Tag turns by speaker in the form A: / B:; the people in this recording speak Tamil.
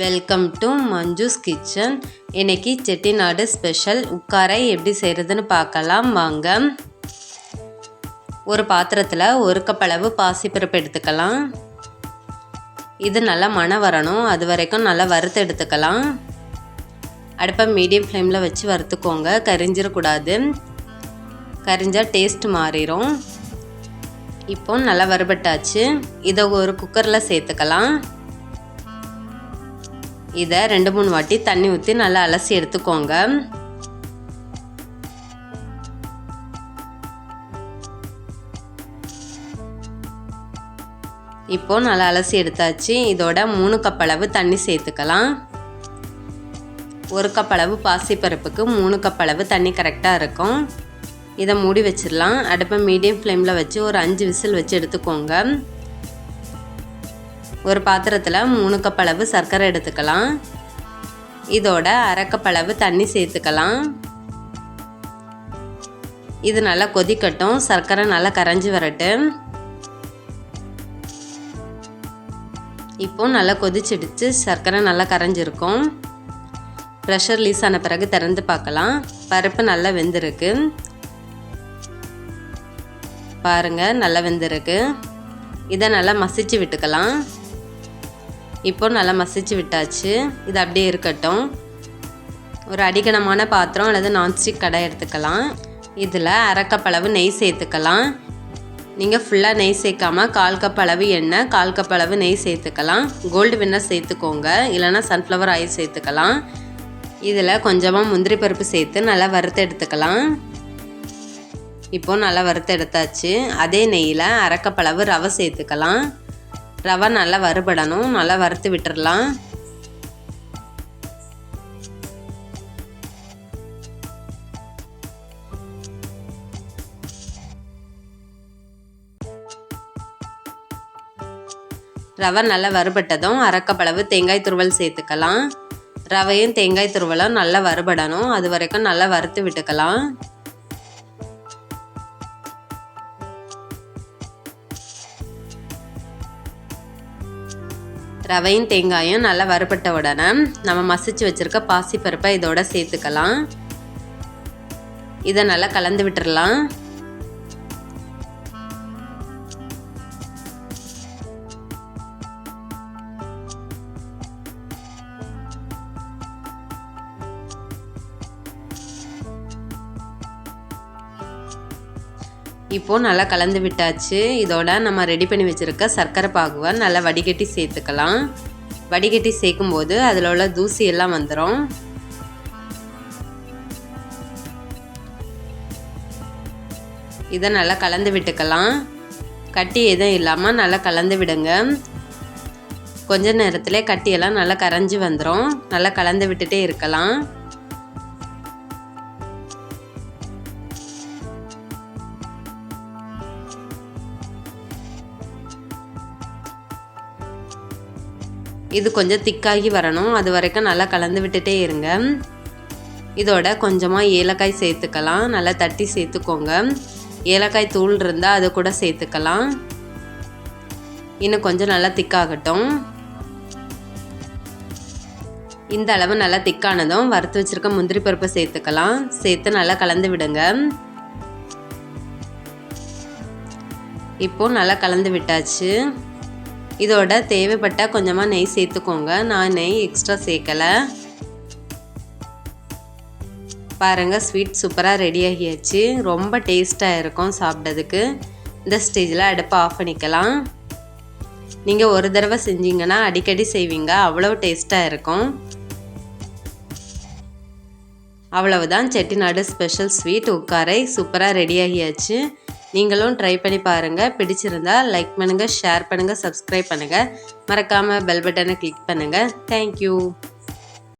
A: வெல்கம் டு மஞ்சுஸ் கிச்சன் இன்னைக்கு செட்டிநாடு ஸ்பெஷல் உட்காரை எப்படி செய்கிறதுன்னு பார்க்கலாம். வாங்க. ஒரு பாத்திரத்தில் ஒரு கப்பளவு பாசிப்பருப்பு எடுத்துக்கலாம். இது நல்லா மணம் வரணும். அது வரைக்கும் நல்லா வறுத்து எடுத்துக்கலாம். அடுப்பை மீடியம் ஃப்ளேமில் வச்சு வறுத்துக்கோங்க. கரிஞ்சிடக்கூடாது. கரிஞ்சால் டேஸ்ட் மாறிடும் இப்போ நல்லா வறுபட்டாச்சு. இதை ஒரு குக்கரில் சேர்த்துக்கலாம். இதை ரெண்டு மூணு வாட்டி தண்ணி ஊற்றி நல்லா அலசி எடுத்துக்கோங்க. இப்போ நல்லா அலசி எடுத்தாச்சு. இதோட மூணு கப் அளவு தண்ணி சேர்த்துக்கலாம். ஒரு கப் அளவு பாசிப்பருப்புக்கு மூணு கப் அளவு தண்ணி கரெக்டாக இருக்கும். இதை மூடி வச்சிடலாம். அடுப்பை மீடியம் ஃப்ளேமில் வச்சு ஒரு அஞ்சு விசில் வச்சு எடுத்துக்கோங்க. ஒரு பாத்திரத்தில் மூணு கப் அளவு சர்க்கரை எடுத்துக்கலாம். இதோட அரைக்கப்பளவு அளவு தண்ணி சேர்த்துக்கலாம். இது நல்லா கொதிக்கட்டும். சர்க்கரை நல்லா கரைஞ்சி வரட்டு. இப்போ நல்லா கொதிச்சிடுச்சு. சர்க்கரை நல்லா கரைஞ்சிருக்கும். ப்ரெஷர் ரிலீஸ் ஆன பிறகு திறந்து பார்க்கலாம். பருப்பு நல்லா வெந்திருக்கு. பாருங்கள் நல்லா வெந்திருக்கு. இதை நல்லா மசிச்சு விட்டுக்கலாம். இப்போ நல்லா மசிச்சு விட்டாச்சு. இது அப்படியே இருக்கட்டும். ஒரு அடிகனமான பாத்திரம் அல்லது நான்ஸ்டிக் கடை எடுத்துக்கலாம். இதில் அரைக்கப்பளவு நெய் சேர்த்துக்கலாம். நீங்கள் ஃபுல்லாக நெய் சேர்க்காமல் கால் கப் அளவு எண்ணெய் கால் கப் அளவு நெய் சேர்த்துக்கலாம். கோல்டு வின்னர் சேர்த்துக்கோங்க. இல்லைனா சன்ஃப்ளவர் ஆயில் சேர்த்துக்கலாம். இதில் கொஞ்சமாக முந்திரி பருப்பு சேர்த்து நல்லா வறுத்து எடுத்துக்கலாம். இப்போது நல்லா வறுத்து எடுத்தாச்சு. அதே நெய்யில் அரைக்கப்பளவு ரவை சேர்த்துக்கலாம். ரவை நல்லா வறுபடணும். நல்லா வறுத்து விட்டுறலாம். ரவை நல்லா வறுபட்டதும் அரைக்கப்பளவு தேங்காய் துருவல் சேர்த்துக்கலாம். ரவையும் தேங்காய் துருவலும் நல்லா வறுபடணும். அது வரைக்கும் நல்லா வறுத்து விட்டுக்கலாம். ரவையும் தேங்காயும் நல்லா வறுபட்ட உடனே நம்ம மசிச்சு வச்சுருக்க பாசிப்பருப்பை இதோட சேர்த்துக்கலாம். இதை நல்லா கலந்து விட்டுறலாம். இப்போது நல்லா கலந்து விட்டாச்சு. இதோட நம்ம ரெடி பண்ணி வச்சுருக்க சர்க்கரை பாகுவை நல்லா வடிகட்டி சேர்த்துக்கலாம். வடிகட்டி சேர்க்கும் போது அதில் உள்ள தூசி எல்லாம் வந்துடும் இதை நல்லா கலந்து விட்டுக்கலாம். கட்டி எதுவும் இல்லாமல் நல்லா கலந்து விடுங்க. கொஞ்ச நேரத்தில் கட்டியெல்லாம் நல்லா கரைஞ்சி வந்துடும் நல்லா கலந்து விட்டுட்டே இருக்கலாம். இது கொஞ்சம் திக்காகி வரணும். அது வரைக்கும் நல்லா கலந்து விட்டுட்டே இருங்க. இதோட கொஞ்சமாக ஏலக்காய் சேர்த்துக்கலாம். நல்லா தட்டி சேர்த்துக்கோங்க. ஏலக்காய் தூள் இருந்தால் அதை கூட சேர்த்துக்கலாம். இன்னும் கொஞ்சம் நல்லா திக்காகட்டும். இந்த அளவு நல்லா திக்கானதும் வறுத்து வச்சுருக்க முந்திரி பருப்பை சேர்த்துக்கலாம். சேர்த்து நல்லா கலந்து விடுங்க. இப்போ நல்லா கலந்து விட்டாச்சு. இதோட தேவைப்பட்டால் கொஞ்சமாக நெய் சேர்த்துக்கோங்க. நான் நெய் எக்ஸ்ட்ரா சேர்க்கலை. பாருங்கள் ஸ்வீட் சூப்பராக ரெடி ஆகியாச்சு. ரொம்ப டேஸ்ட்டாக இருக்கும் சாப்பிட்டதுக்கு இந்த ஸ்டேஜில் அடுப்பை ஆஃப் பண்ணிக்கலாம். நீங்கள் ஒரு தடவை செஞ்சீங்கன்னா அடிக்கடி செய்வீங்க. அவ்வளோ டேஸ்ட்டாக இருக்கும். அவ்வளவுதான் செட்டிநாடு ஸ்பெஷல் ஸ்வீட் உட்காரை சூப்பராக ரெடி ஆகியாச்சு. நீங்களும் ட்ரை பண்ணி பாருங்கள் பிடிச்சிருந்தா லைக் பண்ணுங்கள் ஷேர் பண்ணுங்கள் சப்ஸ்கிரைப் பண்ணுங்கள் மறக்காமல் பெல் பட்டனை கிளிக் பண்ணுங்கள் தேங்க்யூ